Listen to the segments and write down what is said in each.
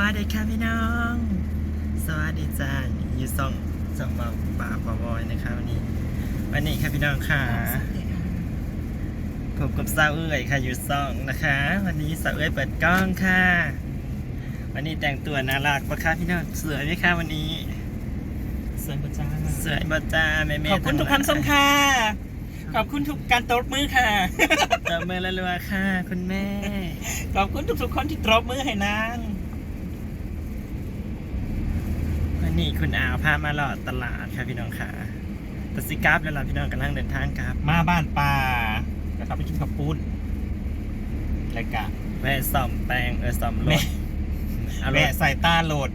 วัสดีค่ะพี่น้อง สวัสดีจ้าอยู่ซ่องสองบ่าวป่าบาวบอยนะคะวันนี้ วันนี้ค่ะพี่น้องค่ะพบกับสาวเอ้ยค่ะอยู่ซ่องนะคะ วันนี้สาวเอ้ยเปิดกล้องค่ะ วันนี้แต่งตัวน่ารักปะคะพี่น้องสวยไหมคะวันนี้สวยประจ้าสวยบัจ้าแม่แม่ขอบคุณทุกคำส้มค่ะ ขอบคุณทุกการตบมือค่ะตบมือละลัวๆค่ะ คุณแม่ ขอบคุณทุกๆคนที่ตบมือให้นาง วั นนี้คุณอาวพามาหลอดตลาดค่ะพี่น้องค่ะตัดสิกราฟแล้วล่ะพี่น้องกำลังเดินทางครับมาบ้านป่าแล้วครับไปกินข้าวปุ้นรายการแวะซ่อมแปลงเออซ่อมรแม่ถเอารแวะถใส่ตาโหลด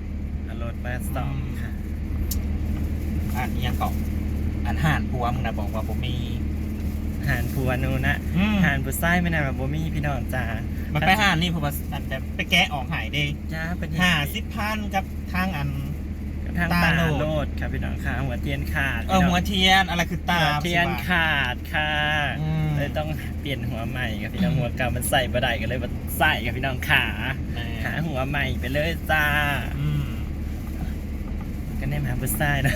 เอารถแวะซ่อมค่ะอ่านอิหยังเกาะอ่านห่านผัวมึงนะบอกว่าผมมีหานผัวนูนะอืมหานผู้ชายไม่น่าแบบบ่มีพี่น้องจ้ามันไปห่านนี่ผมว่าอันแบบไปแกะออกหายเด้จ้าเป็นห้าสิบพันกับทางอัน ทางตาตาโลด โลดค่ะพี่น้องค่ะหัวเทียนขาดเออหัวเทียนอะไรคือตาหัวเทียนสิวะ ขาดค่ะอืม เลยต้องเปลี่ยนหัวใหม่กับพี่น้องอืมหัวเก่ามันใส่บ่ได้ก็เลยมาใส่กับพี่น้องขาแม่หาหัวใหม่ไปเลยจ้าอืมก็แน่มาผู้ชายนะ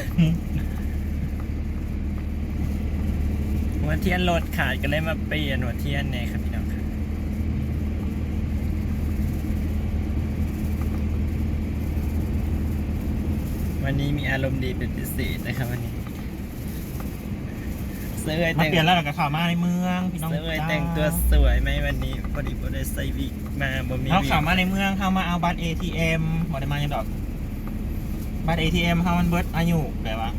หัวเทียนโหลดขาดก็เลยมาเปลี่ยนหัวเทียนเนี่ยครับพี่น้องครับ วันนี้มีอารมณ์ดีเป็นพิเศษนะครับวันนี้เสื้อมาแต่งเปลี่ยนแล้วเราก็ข่าวมาในเมืองพี่น้องเสื้อจ้าแต่งตัวสวยไหมวันนี้พอดีพอดีใส่วิกมาบ่มีเขาวิข่ากวมาในเมืองเขามาเอาบัตร ATM บอได้มาอย่างดอก บัตร ATM เขามันเบิดอายุแบบว่า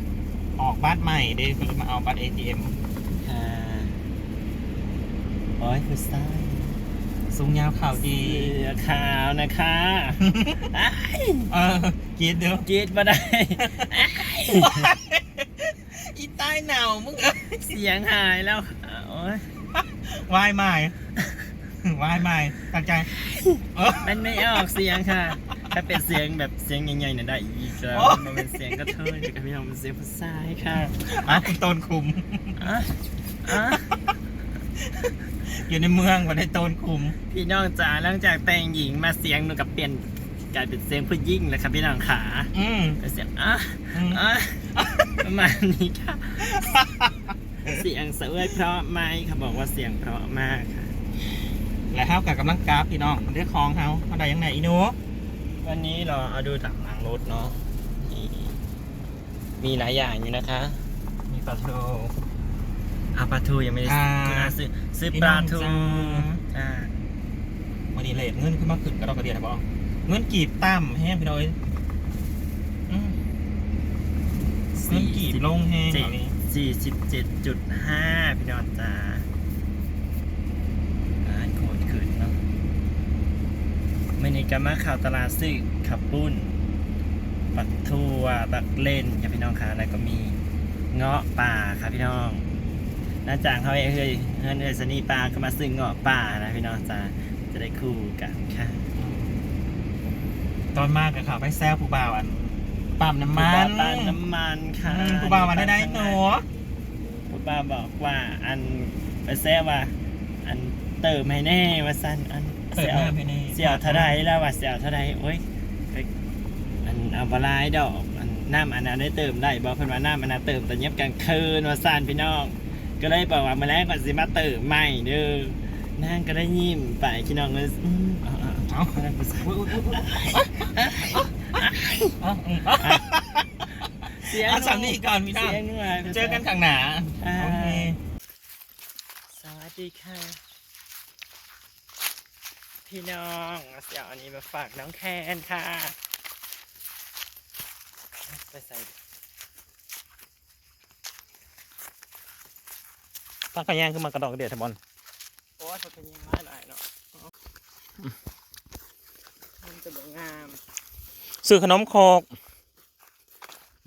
ออกบัตรใหม่เด้ก็เลยมาเอาบัตร ATM ค่ะโอ้ยผู้ชาย สูงยาวข่าวดีเสื้อขาวนะคะอ้ายเออกินเด้อกรีดมาได้อีใต้หนาวมึงเอ้ยเสียงหายแล้วโอ้ยวายใหม่วายใหม่ตั้งใจเออ มันไม่ออกเสียงค่ะ ถ้าเป็นเสียงแบบเสียงใหญ่ๆเนี่ยได้อีกแล้วโอ้มันเป็นเสียงกระเทยกับพี่น้องเป็นเสียงผู้ชายค่ะอะคุณโตนคุม อะอะ อยู่ในเมืองวันได้โตนคุม พี่น้องจ๋าหลังจากแต่งหญิงมาเสียงหนูกับเปลี่ยนกลายเป็นเสียงผู้หญิงแล้วครับพี่น้องขาอืมเป็นเสียงอะอืมอะประมาณนี้ค่ะ เสียงเสวยเพราะไหมเขาบอกว่าเสียงเพราะมากค่ะ และเฮากับกำลังกราฟพี่น้องเรียกคลองเฮาเขาได้ยังไงอีหนูวันนี้เราเอาดูจากหลังรถเนาะนี่มีหลายอย่างอยู่นะคะ มีปลาทู อาปลาทูยังไม่ได้อ่าคุณอาซื้อซื้อพี่ปน้ลาองทูจ้าจ้าวันนี้เลทเงินขึ้นมาขึ้นกระดอกกระเดียดนะบอเงินกีบต่ำแห้งพี่น้อยอืมเงินกีบลงแห้งเจ็ดเหล่านี้สี่สิบเจ็ดจุดห้าพี่น้องจ้าอ่านโคตรขึ้นเนาะมื่อนี้ก็มาข่าวตลาดซื้อขับปุ้น ปักทั่วปักเล่นครับพี่น้องค่ะแล้วก็มีเงาะป่าครับพี่น้อง หลังจากเขาเอ้ยเฮ้ยเงินเอ้ยสนีปลาก็มาซื้อเงาะป่านะพี่น้องจ้าจะได้คู่กันค่ะตอนมากกับข่าวไปแซวผู้บ่าวอันปั๊มน้ำมัผู้บ่านวปั๊มน้ำมันค่ะอืมผู้บ่าววันได้ได้หนูผู้บ่าวบอกว่าอันไปแซ่ว่า อันเติมให้แน่ว่าสั้นอันเปิดเสียหน้าไปในเสียวเท่าไรแล้วว่าเสียวเท่าไรโอ้ยก็อันเอาบลายดอกอันน้ำอันนั้นได้เติมได้บอกเพิ่นว่าน้ำอันนั้นเติมแต่เย็บกลางคืนว่าสั้นพี่น้อง ก็เลยบอกว่ามาแล้วก่อนสิมาเติมใหม่เด้อนางก็ได้ยิ้มไปพี่น้องเลยอืมเอาเอาเอาเสียงเอาสามนี้ก่อนพี่น้องเสียงหน่อยเจอกันข้างหน้าอ่าโอเคสวัสดีค่ะ พี่น้องเอาเสี่ยวอันนี้มาฝากน้องแคนค่ะ ไปใส่ ตั้งขย่างขึ้นมากระดอกกระเดียดทบอลโอ้ยเขาเป็นยังไงหลายเนาะมันจะงามซื้อขนมโคก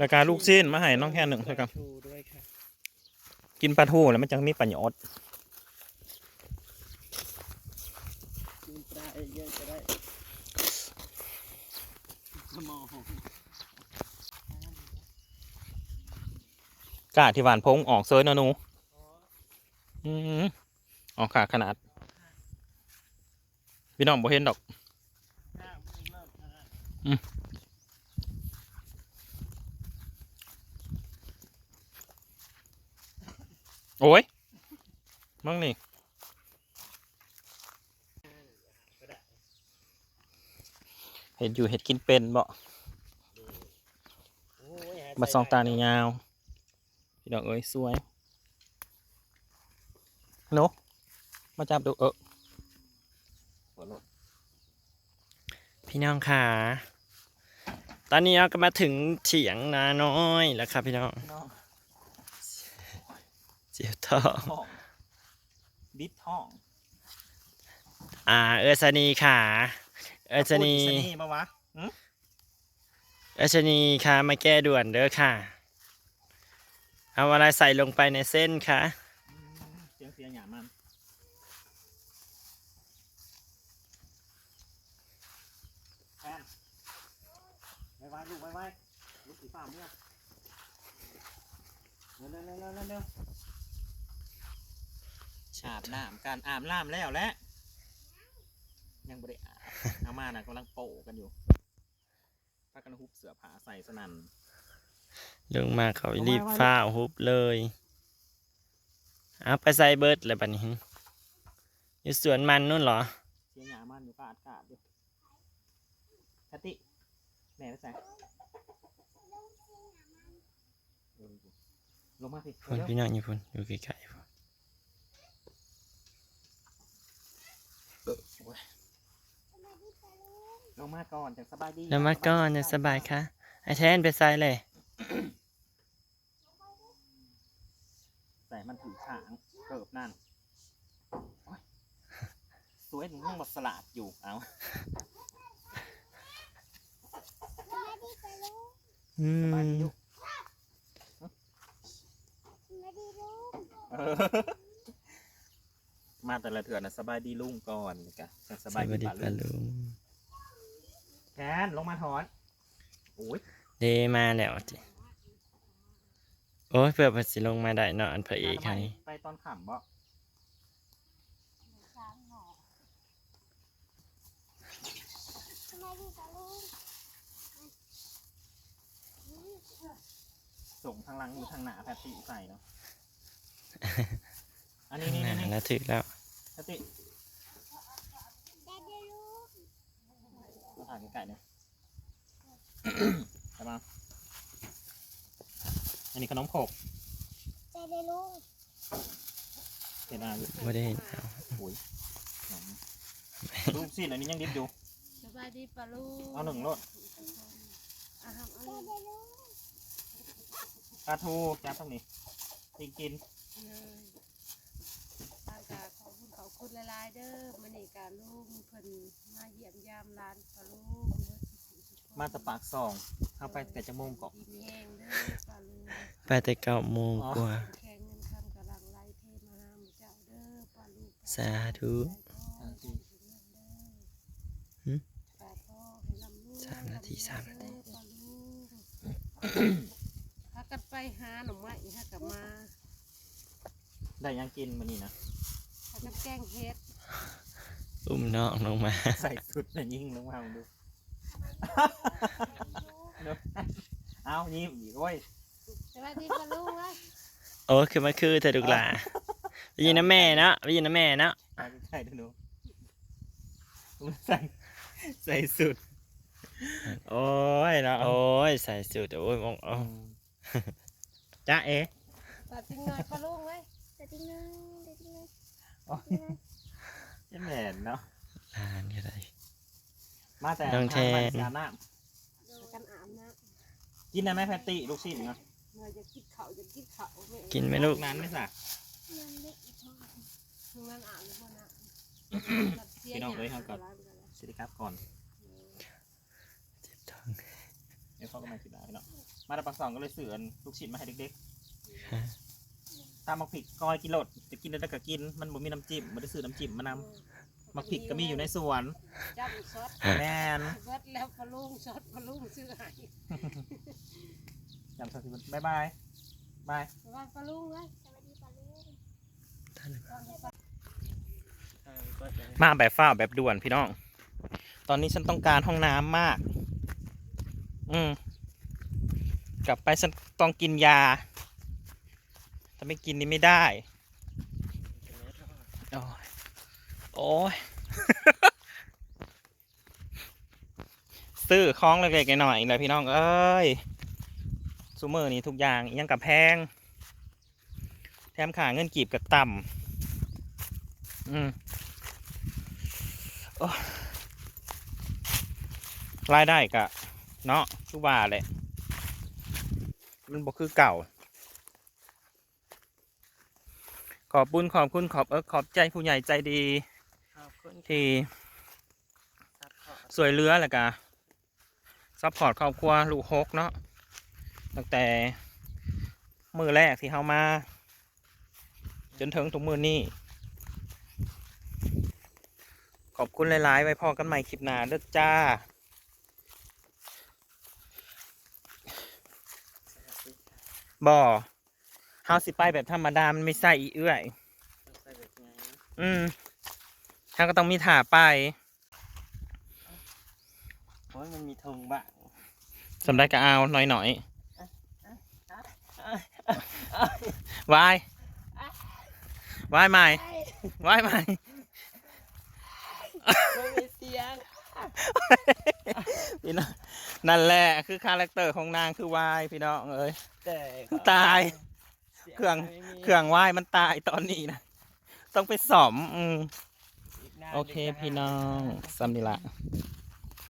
รายการลูกชิ้นมาให้น้องแค่หนึ่งใช่ครับชูด้วยค่ะกินปลาทูแล้วมันจังมีประโยชน์กินปลาเยอะจะได้สมองกาที่หวานพงออกเซยเนาะหนู อืมออกขาขนาด พี่น้องบ่เห็นดอกข้าวมันเริ่มนะโอ้ยมั่งนี่เห็ดอยู่เห็ดกินเป็นบ่มาซองตานี่ยาว พี่น้องเอ้ยสวย โนมาจับดูเออพี่น้องค่ะ ตอนนี้เราก็มาถึงเฉียงนาน้อยแล้วครับพี่น้องน้องเจียวท่อท้องบิดท้อง อ่า เออสนีค่ะ เออสนีพูดอีสนีมาวะหึเออสนีค่ะ มาแก้ด่วนเด้อค่ะ เอาอะไรใส่ลงไปในเส้นค่ะ เสียงเสียงหยามันแอนไว้ไว้ลูกไว้ไว้ลูกสีฟ้าเมื่อเร็วเร็วเร็วเร็วเร็วเร็วอาบน้ำการอาบน้ำแล้วแหละยังบริอาบเอามานะกำลังโปะกันอยู่พากันฮุบเสือผาใส่สนั่นลงมาเขารีบฟ้าวฮุบเลย เอาไปใส่เบิร์ดเลยบัดนี้อยู่สวนมันนู่นเหรอเสียงหยามันอยู่กาดกาดอยู่คติแม่ไปใส่เออลงมาสิพุ่นเร็วพี่น้องอยู่พุ่นอยู่ไกลๆพุ่นลงมาก่อนจังสบายดีแล้วมาก่อนจะสบายค่ะไอแทนไปใส่เลย ใส่มันถือฉางเกิบนั่นโอ๊ยสวยหนุ่มหมดสลัดอยู่เอาอืสบายมดีอยู่เออมาแต่ละเถื่อนนะสบายดีลุงก่อนนี่กะจังสสบายวัสดีดีป่ะปาลุงลุงแกนลงมาถอนโอ้ย เดมาแล้วจิ โอ้ยเพื่อพัสิลงมาได้เนาะอันพระเอกทำให้ไมไปตอนขำบ่ส่งทางหลังหรือทางหน้าแพตติใส่เนาะ อันนี้นี่น่านี่แล้วถึกแล้วแพตติมาถ่ายใกล้ๆเนี่ยใช่ปะอั นนี้ขนมโขกเห็นอะไรอยู่ไม่ได้เห็นเอาโอ้ยหนมรูปสิอันนี้ยังดิบอยู่ สบายดีปะลูกเอาหนึ่งรถอะครับเอาหนึ่งปลาทูจับตรงนี้กินกินเลยทางกาขอบคุณขอบคุณหลายๆเด้อมันนี่การลูกเพิ่นมาเยี่ยมยามร้านปะลูกเมื่อสิบสี่สิบคน มาแตะปากซองเข้าไปแต่จะมุมก่อนดีมีแห้งเด้อปะลูกไปแต่เก้าโมงกว่า แข่งเงินคำกำลังไหลเทมาหาหมู่เจ้าเด้อปะลูกสาธุหึปะพ่อให้ลำลูกสามนาทีสามนาทีปะลูกพากันไปหาหน่อไม้ฮะกลับมาได้ยังกินมานี่นะพากันแกงเฮ็ดอุ้มน้องลงมา ใส่สุดเลยยิ่งลงมาดูดู เอายิ้มอีกโอ้ยสวัสดีปะลูกเว้ยโอ้คือมันคือเธอดุกหลาไปยินนะแม่เนาะไปยินนะแม่เนาะมาใกล้ๆดูหนูใส่ใส่สุด โอ้ยเนาะโอ้ยใส่สุดโอ้ยมองเอาจ้าเอ๋ตัดทิ้งหน่อยปะลูกเว้ยโอ้ยจะแหม่นเนาะลานก็ได้ มาแต่น้องแทนทางบ้าสาน้กันอาบน้ำกินนะแม่แพตตี้ลูกชิ้นเนาะำเมื่อจะกินข้าวจะกินข้าวแม่กินไหมลูก นั้นไม่สักทุกนั้นอาบหรือเปล่านะพี่น้องเอ้ยครับก่อนสวัสดีครับก่อนเจ็บท้องเดี๋ยวเขาก็มาคิดได้เนาะมาแต่ปากซองก็เลยเสือนลูกชิ้นมาให้เด็กๆตามมักผิกกอยกินโลดจะกินได้ก็กินมันบ่มีน้ำจิ้มบ่ได้ซื้อน้ำจิ้มมานำ มักผิกก็มีอยู่ในสวนจับซดแม่นเบิดแล้วปลาลุงซดปลาลุงซื้อให้จำสักทีบายบายบายสวัสดีปลาลุงเว้ยมาแบบฝ้าวแบบด่วนพี่น้อง ตอนนี้ฉันต้องการห้องน้ำมาก อืม กลับไปฉันต้องกินยา ถ้าไม่กินนี่ไม่ได้ โอ้ย โอ้ยซื้อของเล็กๆหน่อยๆเลยพี่น้องเอ้ยซูเมอร์นี่ทุกอย่างยังกับแพง แถมขาเงินกีบกับต่ำอืมโอ้ยรายได้กะ เนาะทุกว่าเลยมันบอกคือเก่า ขอบบุญขอบคุณขอบเออขอบใจผู้ใหญ่ใจดี ที่ซัพพอร์ตสวยเรือแหละกะซัพพอร์ตครอบครัวลูกฮกเนาะตั้งแต่มือแรกที่เข้ามา จนถึงทุกมือนี้ขอบคุณหลาย ๆ ไว้พอกันใหม่คลิปหน้าเด้อจ้า บ่เฮาสิไปแบบธรรมดา มันไม่ใส่อีเอื้อยต้องใส่แบบไงอืม เฮาก็ต้องมีถาไปโอ้ยมันมีธงบ้างสำได้ก็เอาหน่อยหน่อยๆวายวายใหม่วายใหม่ไม่มีเสียงพี่น้องนั่นแหละคือคาแรคเตอร์ของนางคือวายพี่น้องเอ้ยแต่ตาย เครื่องเครื่องวายมันตายตอนนี้นะต้องไปสอมอืม โอเคพี่น้องสำนีละ